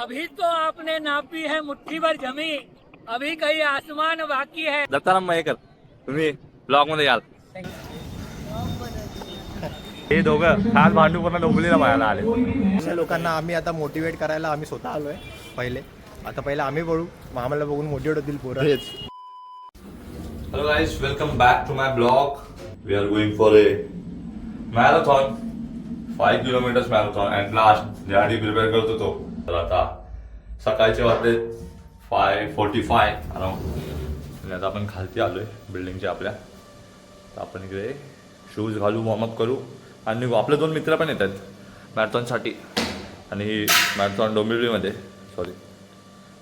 अभी तो आपने नापी है मुट्ठी भर जमी। अभी कहीं आसमान बाकी है। दत्ताराम मयेकर तुम्ही ब्लॉगमध्ये याल। हे दोघं खास भांडू पूर्ण डोंबलीला पाहायला आले. अशा लोकांना आम्ही आता मोटिवेट करायला आम्ही स्वतः आलोय पहिले. आता पहिले आम्ही बघू मग आम्हाला बघून मोटिवेट होतील पोरं. Hello guys, welcome back to my blog. We are going for a marathon, 5 kilometers marathon at last. ज्यासाठी प्रिपेअर करत होतो तर आता सकाळचे वाजले फाय फोर्टी फाय अराऊंड आणि आता आपण खालती आलोय बिल्डिंगच्या आपल्या. तर आपण इकडे शूज घालू वॉर्मअप करू. आणि निघू. आपले दोन मित्र पण येत आहेत मॅरेथॉनसाठी आणि ही मॅरेथॉन डोंबिवलीमध्ये. सॉरी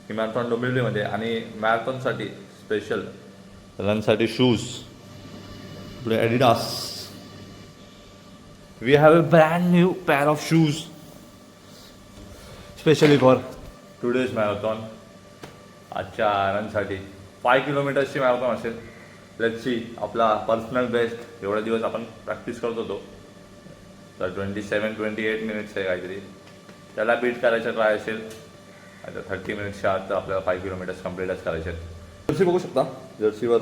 ही मॅरेथॉन डोंबिवलीमध्ये आणि मॅरेथॉनसाठी स्पेशल रनसाठी शूज पुढे Adidas we have a brand new pair of shoes specially for today's marathon आजच्या रनसाठी फाय किलोमीटर्सची मॅरेथॉन असेल. लेट्स सी आपला पर्सनल बेस्ट एवढे दिवस आपण प्रॅक्टिस करत होतो. तर twenty seven twenty eight minutes आहे काहीतरी. त्याला बीट करायचं ट्राय असेल. आता थर्टी मिनिट्सच्या आत आपल्याला फाय किलोमीटर्स कम्प्लीटच करायचे आहेत. जर्सी बघू शकता. जर्सीवर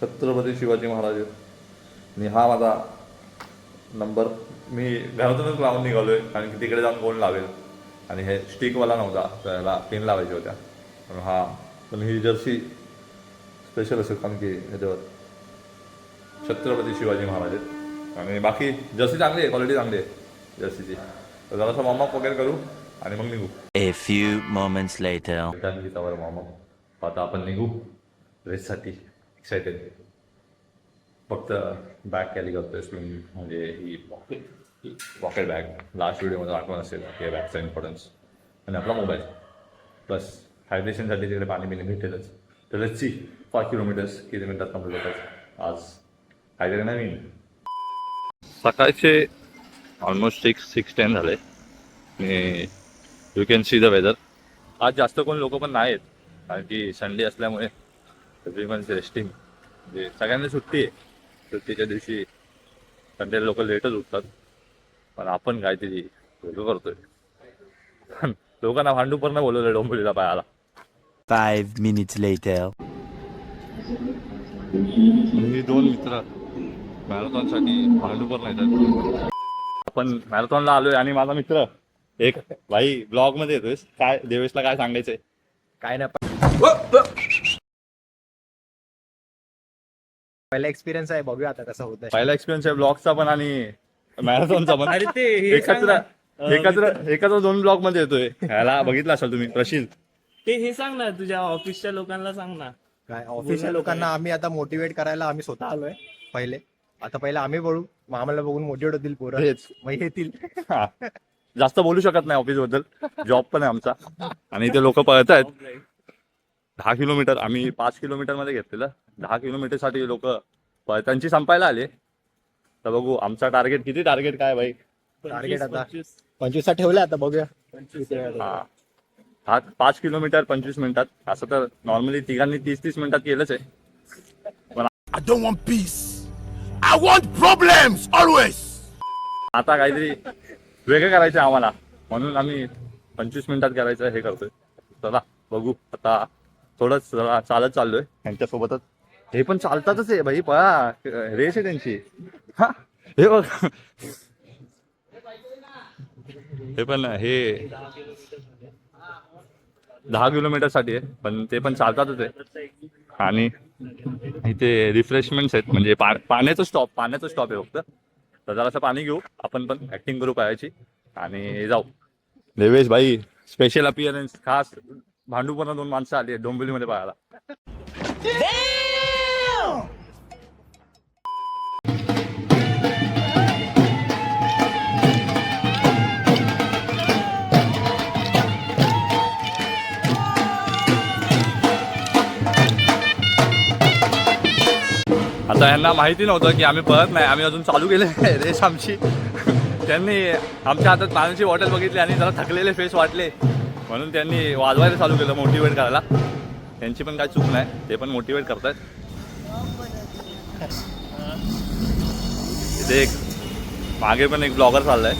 छत्रपती शिवाजी महाराज. आणि हा माझा नंबर मी घरातूनच लावून निघालोय कारण की तिकडे जाऊन कोण लावेल. आणि हे स्टिकवाला नव्हता तर याला पिन लावायच्या होत्या. म्हणून हा पण ही जर्सी स्पेशल असेल कारण की ह्याच्यावर छत्रपती शिवाजी महाराज आहेत. आणि बाकी जर्सी चांगली आहे क्वालिटी चांगली आहे जर्सीची. तर जरासा वॉर्मअप वगैरे करू आणि मग निघू. Few moments later. गीतावर वॉर्मअप आता आपण निघू रेससाठी एक्सायटेड फक्त बॅग कॅरी करतोय स्विमिंग म्हणजे ही पॉकेट पॉकेट बॅग लास्ट व्हिडिओमध्ये आठवण असेल या बॅगचा इम्पॉर्टन्स आणि आपला मोबाईल प्लस हायड्रेशनसाठी तिकडे पाणी बिणी भेटेलच. तर ची सी फाय किलोमीटर्स किती मिनिटात कंप्लीट होतात. आज काहीतरी नवीन. सकाळचे ऑलमोस्ट सिक्स सिक्स टेन झाले. आणि you can see the weather आज जास्त कोण लोक पण नाहीत कारण की संडे असल्यामुळे एव्हरी रेस्टिंग म्हणजे सगळ्यांना सुट्टी आहे. सुट्टीच्या दिवशी संडे लोक लेटच उठतात. पण आपण काहीतरी वेगळं करतोय. लोकांना भांडूपर बोलवलं डोंबिवलीला पायाला Five minutes later. ही दोन मित्र मॅरेथॉनसाठी भांडूपर नाही आपण मॅरेथॉनला आलोय आणि माझा मित्र एक भाई ब्लॉगमध्ये येतोय. काय देवेशला काय सांगायचंय? काय नाही. पहिला एक्सपिरियन्स आहे बघूया आता कसं होत पहिला एक्सपिरियन्स आहे ब्लॉगचा पण आणि मॅरेथॉनचा पण. अरे ते हे सांग एकत्र. एकत्र एकत्र दोन ब्लॉगमध्ये येतोय. ह्याला बघितला असाल तुम्ही प्रशील. ते हे सांग ना तुझ्या ऑफिसच्या लोकांना सांग ना. काय ऑफिसच्या लोकांना आम्ही आता मोटिवेट करायला आम्ही स्वतः आलोय पहिले. आता पहिले आम्ही बघू मग आम्हाला बघून मोटिवेट होतील पोरं. हेच मग येतील. हा. जास्त बोलू शकत नाही ऑफिसबद्दल. जॉब पण आहे आमचा. आणि इथे लोक पळत आहेत. दहा किलोमीटर आम्ही पाच किलोमीटरमध्ये घेतलेलं. दहा किलोमीटरसाठी लोक पळतांची संपायला आले. तर बघू आमचा टार्गेट किती? टार्गेट काय भाई? टार्गेट आता. पंचवीस ठेवलं आता बघूया. हा. हा पाच किलोमीटर पंचवीस मिनिटात. असं तर नॉर्मली तिघांनी तीस तीस मिनिटात केलंच आहे. I don't want peace. I want problems always. आता काहीतरी वेगळं करायचं आहे आम्हाला. म्हणून आम्ही पंचवीस मिनिटात करायचं हे करतोय. चला बघू. आता थोडंच चालत चाललोय. त्यांच्यासोबतच हे पण चालतातच आहे भाई पळा. रेस आहे त्यांची. हा. हे बघ. हे पण हे दहा किलोमीटरसाठी आहे पण ते पण चालतातच आहे. आणि इथे रिफ्रेशमेंट्स आहेत म्हणजे पा पाण्याचं स्टॉप पाण्याचं स्टॉप आहे फक्त. तर जरासं पाणी घेऊ आपण पण ऍक्टिंग करू पायाची. आणि जाऊ. देवेश भाई स्पेशल अपिअरन्स खास भांडूपणा दोन माणसं आली आहेत डोंबिवलीमध्ये पाहायला. त्यांना माहिती नव्हतं की आम्ही पळत नाही. आम्ही अजून चालू केले रेस आमची. त्यांनी आमच्या हातात पाण्याची बॉटल बघितली आणि जरा थकलेले फेस वाटले. म्हणून त्यांनी वाजवायला चालू केलं मोटिवेट करायला. त्यांची पण काय चूक नाही. ते पण मोटिवेट करतात इथे एक मागे पण एक ब्लॉगर चाललाय.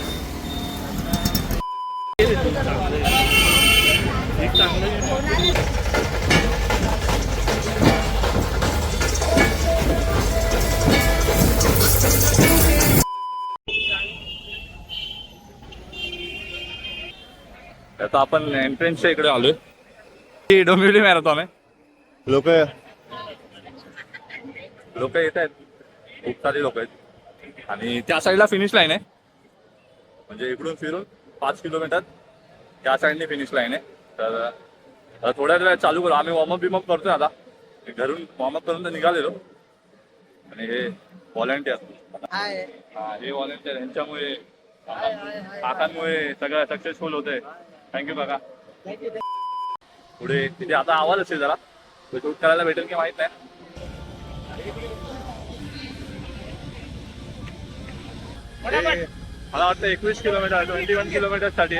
आता आपण एंट्रन्सच्या इकडे आलोय. ही डोंबिवली मॅरेथॉन आहे. लोक लोक येत आहेत. खूप सारे लोक आहेत. आणि त्या साईडला फिनिश लाईन आहे. म्हणजे इकडून फिरून पाच किलोमीटर त्या साईडने फिनिश लाईन आहे. तर आता थोड्या वेळात चालू करू. आम्ही वॉर्मअप बिमअप करतोय आता. घरून वॉर्मअप करून तर निघालेलो. आणि हे व्हॉलेंटियर हा हे व्हॉलेंटियर यांच्यामुळे काकांमुळे सगळं सक्सेसफुल होतंय. थँक्यू काका. पुढे तिथे आता आवाज असेल जरा. शूट करायला भेटेल की माहीत नाही. मला वाटतं एकवीस किलोमीटर ट्वेंटी वन किलोमीटरसाठी.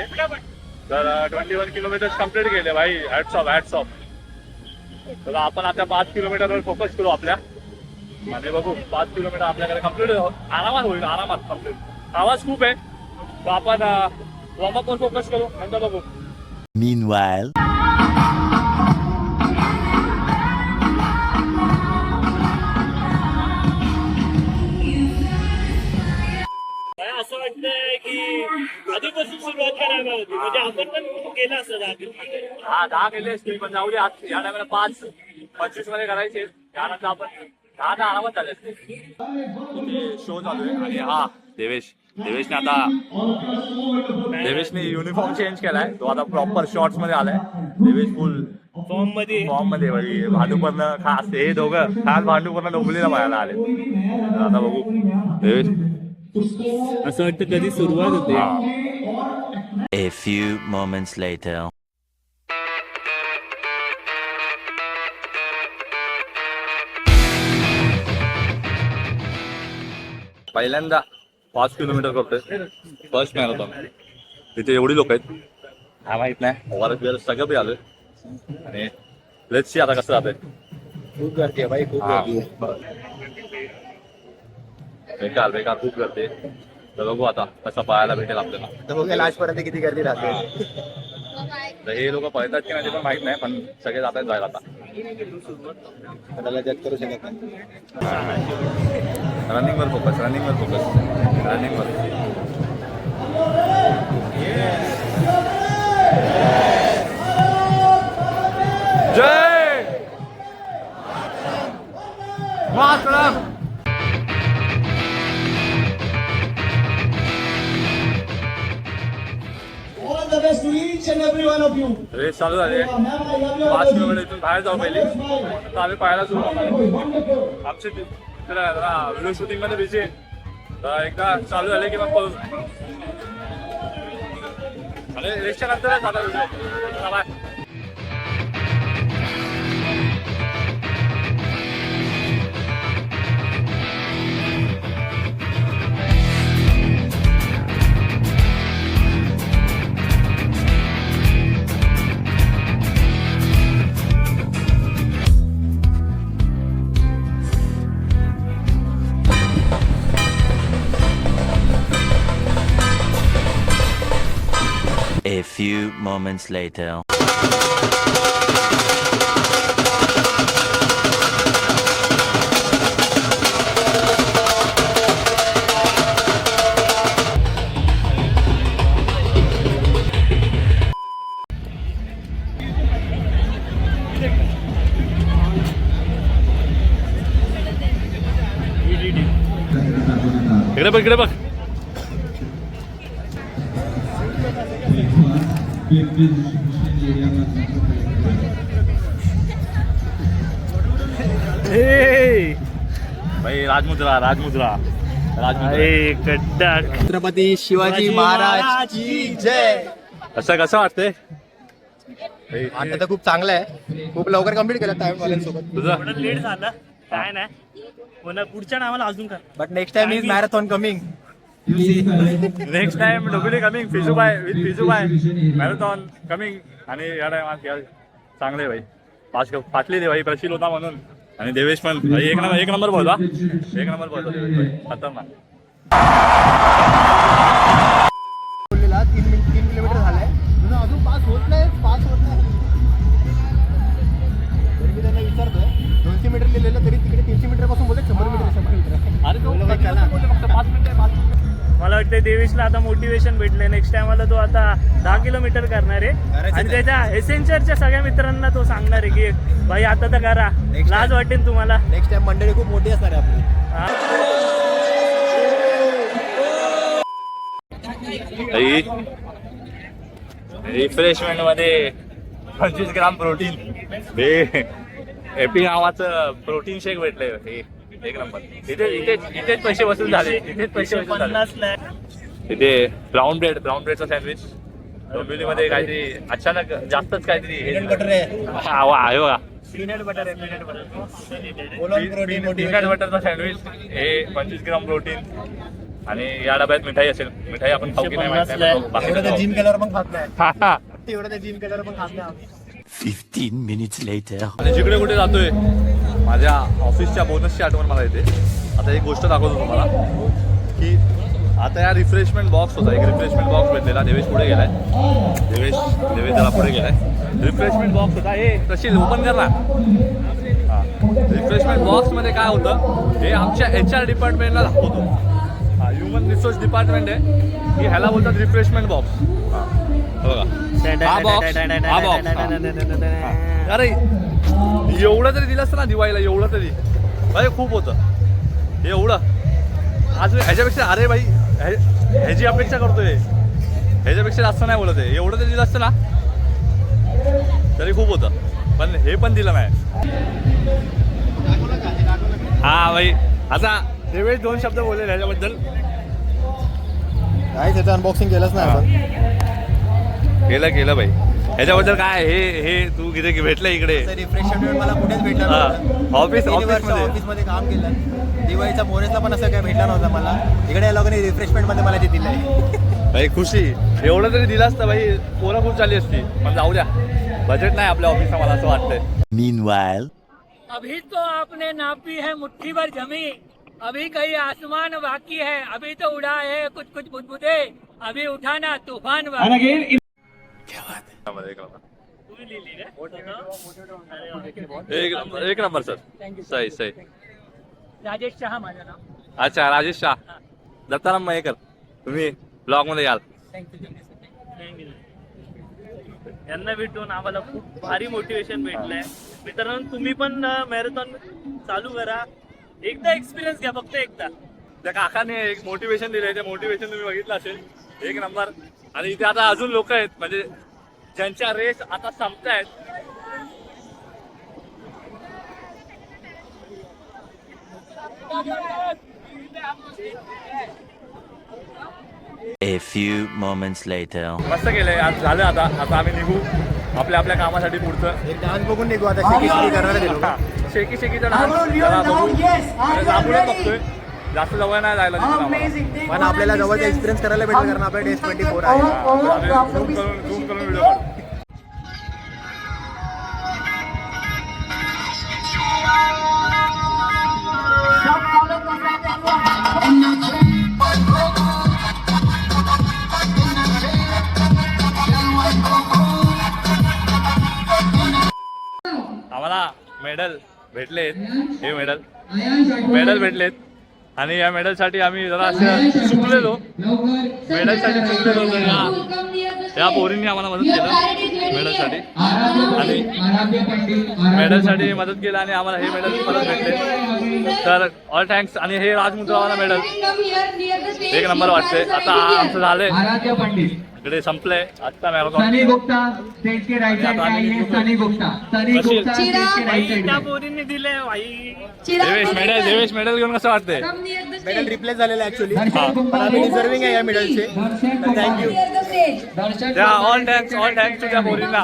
तर ट्वेंटी वन किलोमीटर कंप्लीट केले. भाई हॅट्स ऑफ हॅट्स ऑफ तर आपण आता पाच किलोमीटरवर फोकस करू आपल्या. आणि बघू पाच किलोमीटर आपल्याकडे कंप्लीट आरामात होईल आरामात कंप्लीट आवाज खूप आहे. आपण वॉर्मअप वर फोकस करू? नंतर बघू. Meanwhile. मला असं वाटतंय की आधीपासून सुरुवात करायला होती. म्हणजे आपण पण केलं. हा दहा असतील पण जाऊ दे आज. या टायमाला पाच पंचवीसमध्ये करायचे. त्यानंतर आपण दहा दहा आरामात झाले असते. शो चालू आहे. आणि हा देवेश. देवेशने आता देवेशने युनिफॉर्म चेंज केलाय. तो आता प्रॉपर शॉर्ट्समध्ये आलाय. देवेश फुल फॉर्ममध्ये. फॉर्ममध्ये भाई भांडूपरनं खास हे दोघं खास भांडूपरनं डोंबलीला पाहायला आले. आता बघू. देवेश. असं वाटतं कधी सुरुवात होते. हा. A few moments later. पहिल्यांदा पाच किलोमीटर करतोय. First marathon. तिथे एवढी लोक आहेत. हा माहीत नाही. सगळं बी आलोय. आणि लेट्स सी आता कसं जातंय. खूप गर्दी आहे बाई खूप. गर्दी बेकार बेकार खूप करते तर बघू आता कसं पाहायला भेटेल आपल्याला. तर बघूया लास्ट पर्यंत किती गर्दी राहते. तर हे लोक पळतात की नाही ते पण माहित नाही पण सगळे जात आहेत जायला आता. जज करू शकत नाही. रनिंग वर फोकस रनिंग वर फोकस रनिंग वर. जय! मातरम! All the best to each and every one of you. Race चालू झाले. पाच किलोमीटर इथून बाहेर जाऊ पहिले. आता आम्ही पाहायला सुरू. आमचे व्हिडिओ शूटिंगमध्ये बिझी एकदा चालू झाले की मग पळू. आणि रेसच्या नंतरच आता व्हिडिओ few moments later. इकडे बघ इकडे बघ भाई राजमुद्रा राजमुद्रा राजमुद्रा. छत्रपती शिवाजी महाराज की जय. असं कसं वाटतंय? आता तर खूप चांगलं आहे. खूप लवकर कंप्लीट केलं टाइम वाल्यांसोबत. तुझं? लेट झालं. काय नाही. पुन्हा पुढच्या नावाला अजून कर. But next time is marathon coming next time Next coming फिजू bye with फिजू बाय मॅरेथॉन कमिंग आणि या टायमात खेळ चांगले भाई. पाच पाटली दे भाई प्रशील होता म्हणून. आणि देवेश पण एक नंबर एक नंबर बोलवा एक नंबर बोलतो देवेश भाई. तीन किलोमीटर अजून तरी विचारतोय दोनशे मीटर लिहिलेलं तरी तिकडे तीनशे मीटरपासून बोलले शंभर मीटर शंभर मीटर. अरे तो पाच मिनिट पाच देवेशला आता मोटिवेशन भेटले नेक्स्ट टाइमला तो आता दहा किलोमीटर करणार आहे. आणि. त्याच्या एसेंचरच्या सगळ्या मित्रांना तो सांगणार आहे की भाई आता तर करा. लाज. वाटेल तुम्हाला. नेक्स्ट टाइम मंडळी खूप मोठी असणार आहे आपली. रिफ्रेशमेंटमध्ये पंचवीस ग्राम प्रोटीन हे एपी नावाचं प्रोटीन शेक भेटलंय. हे एक नंबर. इथे इथे इथेच पैसे वसूल झाले. इथेच पैसे वसूल झाले. पन्नास लाख. इथे ब्राऊन ब्रेड ब्राऊन ब्रेडचा सँडविच डोंबिवली मध्ये काहीतरी अचानक जास्तच काहीतरी हे Peanut butter आहे. हा, वा, आहे बघा. पीनट बटर आहे पीनट बटर बोलून बटरचा सँडविच हे पंचवीस ग्राम प्रोटीन आणि या डब्यात मिठाई असेल. मिठाई आपण खाऊ की नाही माहीत नाही, पण बाकी एवढं तर खाऊ. जिम केल्यावर पण खात नाही. हा, हा. तर जिम केल्यावर पण खात नाही आम्ही. 15 minutes later. आणि जिकडे कुठे जातोय माझ्या ऑफिसच्या बोनसची आठवण मला येते. आता एक गोष्ट दाखवतो तुम्हाला की आता या रिफ्रेशमेंट बॉक्स होता. एक रिफ्रेशमेंट बॉक्स भेटलेला देवेश पुढे गेलाय. देवेश देवेश त्याला पुढे गेलाय. रिफ्रेशमेंट बॉक्स होता. हे तशी ओपन कर ना. रिफ्रेशमेंट बॉक्समध्ये काय होतं हे आमच्या एच आर डिपार्टमेंटला दाखवतो. ह्युमन रिसोर्स डिपार्टमेंट आहे. की ह्याला बोलतात रिफ्रेशमेंट बॉक्स बघा. बॉक्स हा बॉक्स. अरे एवढं तरी दिलं असतं ना दिवाळीला एवढं तरी. अरे खूप होतं. एवढं. आज ह्याच्यापेक्षा अरे भाई ह्या- ह्याची अपेक्षा करतोय. ह्याच्यापेक्षा जास्त नाही बोलत आहे. एवढं तरी दिलं असतं ना? तरी खूप होतं. पण हे पण दिलं नाही. हा भाई आता देवेश दोन शब्द बोलले ह्याच्याबद्दल. काय त्याचं अनबॉक्सिंग केलंच नाही आपण केलं केलं भाई ह्याच्याबद्दल काय हे हे तू किती भेटलं इकडे. रिफ्रेशमेंट मला कुठेच भेटलं हा. नव्हतं ऑफिस- तीन वर्ष ऑफिसमध्ये. ऑफिसमध्ये काम केलं. दिवाळीचा मोरेसला पण असं काय भेटला नव्हता मला. इकडे या लोकांनी रिफ्रेशमेंटमध्ये मला ते दिलंय भाई खुशी. एवढं तरी दिलं असतं भाई पोरं खूप चालली असती. पण जाऊ द्या. बजेट नाही आपल्या ऑफिसला मला असं वाटतंय. Meanwhile, अभी तो आपने नापी है मुट्ठी भर जमी। अभी कहीं आसमान बाकी है। अभी तो उड़ा है कुछ कुछ बुदबुदे। अभी उठाना तूफान बाकी एक नंबर नंबर एक नंबर सर. सही सही. राजेश शहा माझं नाव. अच्छा राजेश शाह. दत्ताराम मयेकर तुम्ही ब्लॉगमध्ये याल यांना भेटून आम्हाला खूप भारी मोटिवेशन भेटलंय. मित्रांनो तुम्ही पण मॅरेथॉन चालू करा. एकदा एक्सपिरियन्स घ्या फक्त एकदा. त्या काकाने एक मोटिवेशन दिलंय. ते मोटिवेशन तुम्ही बघितलं असेल. एक नंबर. आणि इथे आता अजून लोक आहेत म्हणजे ज्यांच्या रेस आता संपतायत a few moments later. मस्त केलंय आज झालं आता आता आम्ही निघू आपल्या आपल्या कामासाठी पुढचं एक डान्स बघून निघू आता शेकी शेकी करणार. शेकी शेकीचा ready? बघतोय जास्त जवळ नाही जायला दिसत पण आपल्याला जवळचा. एक्सपिरियन्स करायला भेटेल कारण आपल्या डेस ट्वेंटी फोर आहे. आम्ही drop. zoom करून zoom करून व्हिडिओ काढू. आम्हाला मेडल भेटलेत. हे मेडल. मेडल भेटलेत. आणि या मेडलसाठी आम्ही जरा असं चुकलेलो. मेडलसाठी चुकलेलो तर या- पोरींनी आम्हाला मदत केलं. मेडलसाठी. आणि मेडलसाठी मदत केलं आणि आम्हाला हे मेडल परत भेटले. तर ऑल थँक्स आणि हे राजमुद्रावाला मेडल. एक नंबर वाटते आता आमचं झालंय. पंडित इकडे संपलंय. आजचा मॅरेथॉन सनी गुप्ता स्टेज के राइट साइड पे आइए सनी गुप्ता. सनी? गुप्ता स्टेज के राइट साइड त्या पोरींनी दिले भाई देवेश मेडल देवेश मेडल घेऊन कसं वाटतंय? मेडल रिप्लेस झालेलं ऍक्च्युली पण आम्ही डिझर्विंग आहे या मेडलचे दर्शन तर थँक्यू दर्शन त्या all thanks all thanks to त्या पोरींना.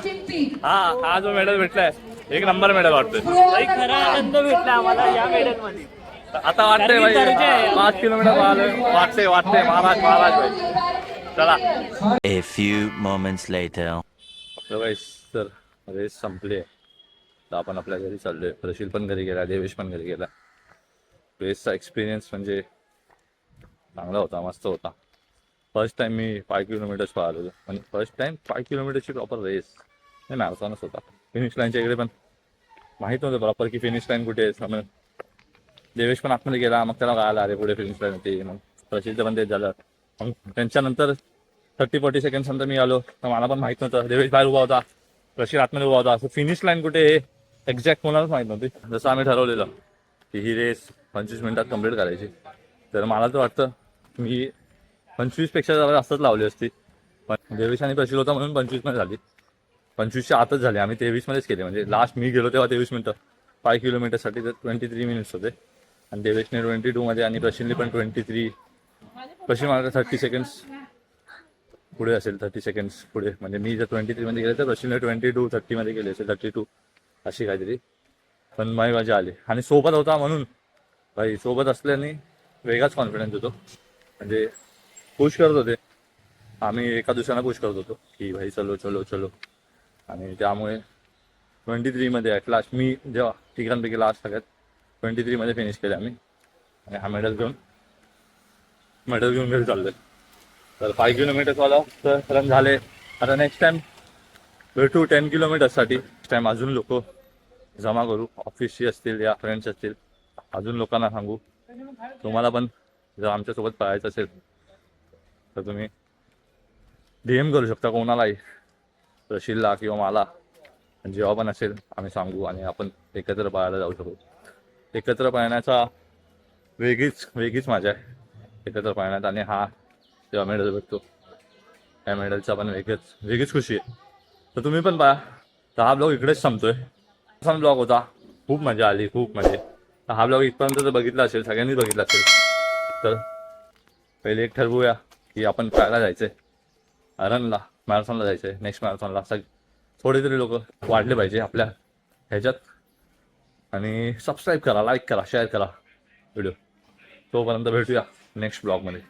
हा हा जो मेडल भेटलाय एक नंबर मेडल वाटतोय. भाई खरा आनंद भेटला आम्हाला या मेडलमध्ये आता वाटतंय भाई आहे. पाच किलोमीटर वाटतंय वाटतंय. महाराज महाराज भाई चला. A few moments later. तर रेस संपली आहे. तर आपण आपल्या घरी चाललोय. प्रशील पण घरी गेला देवेश पण घरी गेला. रेसचा एक्सपिरियन्स म्हणजे चांगला होता मस्त होता. फर्स्ट टाइम मी फाय किलोमीटर्स पळालो म्हणजे फर्स्ट टाइम फाय किलोमीटरची प्रॉपर रेस नाही मॅरेथॉनच होता. फिनिश लाईनच्या इकडे पण माहीत नव्हतं प्रॉपर की फिनिश लाईन कुठे आहे. देवेश पण आतमध्ये गेला. मग त्याला कळालं अरे पुढे फिनिश लाईन होती. मग प्रसिद्ध पण तेच झालं. त्यांच्यानंतर थर्टी फोर्टी सेकंड नंतर मी आलो. तर मला पण माहीत नव्हतं. देवेश बाहेर उभा होता. रशीद आतमध्ये उभा होता. असं फिनिश लाईन कुठे हे एक्झॅक्ट कोणालाच माहीत नव्हती. जसं आम्ही ठरवलेलं की ही रेस पंचवीस मिनिटात कंप्लीट करायची. तर मला तर वाटतं मी पंचवीसपेक्षा जरा जास्तच लावली असती. पण देवेश आणि प्रशील होता म्हणून पंचवीसमध्ये झाली. पंचवीसच्या आतच झाली. आम्ही तेवीसमध्येच केले. म्हणजे लास्ट मी गेलो तेव्हा तेवीस मिनटं. फाय किलोमीटरसाठी तर ट्वेंटी थ्री मिनिट्स होते. आणि देवेशने ट्वेंटी टूमध्ये आणि प्रशीलने पण ट्वेंटी थ्री प्रशील मला थर्टी सेकंड्स पुढे असेल थर्टी सेकंड्स पुढे. म्हणजे मी जर ट्वेंटी थ्रीमध्ये गेले तर प्रशीलने ट्वेंटी टू थर्टीमध्ये गेले असेल थर्टी टू अशी काहीतरी. पण माझी मजा आली. आणि सोबत होता म्हणून. भाई सोबत असल्याने वेगळाच कॉन्फिडन्स होतो. म्हणजे पुश करत होते. आम्ही एका दुसऱ्यांना पुश करत होतो. की भाई चलो चलो चलो. आणि त्यामुळे ट्वेंटी थ्रीमध्ये ॲट लास्ट मी जेव्हा तिघांपैकी लास्ट सगळ्यात ट्वेंटी थ्रीमध्ये फिनिश केले आम्ही. आणि हा मेडल घेऊन मेडल घेऊन घरी चाललोय. तर फाय किलोमीटरवाला तर रन झाले. आता नेक्स्ट टाइम भेटू टेन किलोमीटरसाठी नेक्स्ट टाइम अजून लोक जमा करू. ऑफिसची असतील या फ्रेंड्स असतील. अजून लोकांना सांगू. तुम्हाला पण जर आमच्यासोबत पळायचं असेल तर तुम्ही डी एम करू शकता कोणालाही. रशीलला किंवा मला. जेव्हा पण असेल आम्ही सांगू आणि आपण एकत्र पळायला जाऊ शकू. एकत्र पळण्याचा वेगळीच वेगळीच मजा आहे. एकत्र पाहण्यात आणि हा जेव्हा मेडल भेटतो त्या मेडलचा पण वेगळीच वेगळीच खुशी आहे. तर तुम्ही पण पहा तर हा ब्लॉग इकडेच संपतोय असा ब्लॉग होता. खूप मजा आली खूप म्हणजे तर हा ब्लॉग इथपर्यंत जर बघितला असेल सगळ्यांनी बघितला असेल तर पहिले एक ठरवूया की आपण पळायला जायचंय. रनला मॅरेथॉनला जायचंय. नेक्स्ट मॅरेथॉनला. सग थोडे तरी लोक वाढले पाहिजे आपल्या ह्याच्यात. आणि सबस्क्राईब करा लाईक करा शेअर करा व्हिडिओ तोपर्यंत भेटूया. नेक्स्ट ब्लॉगमध्ये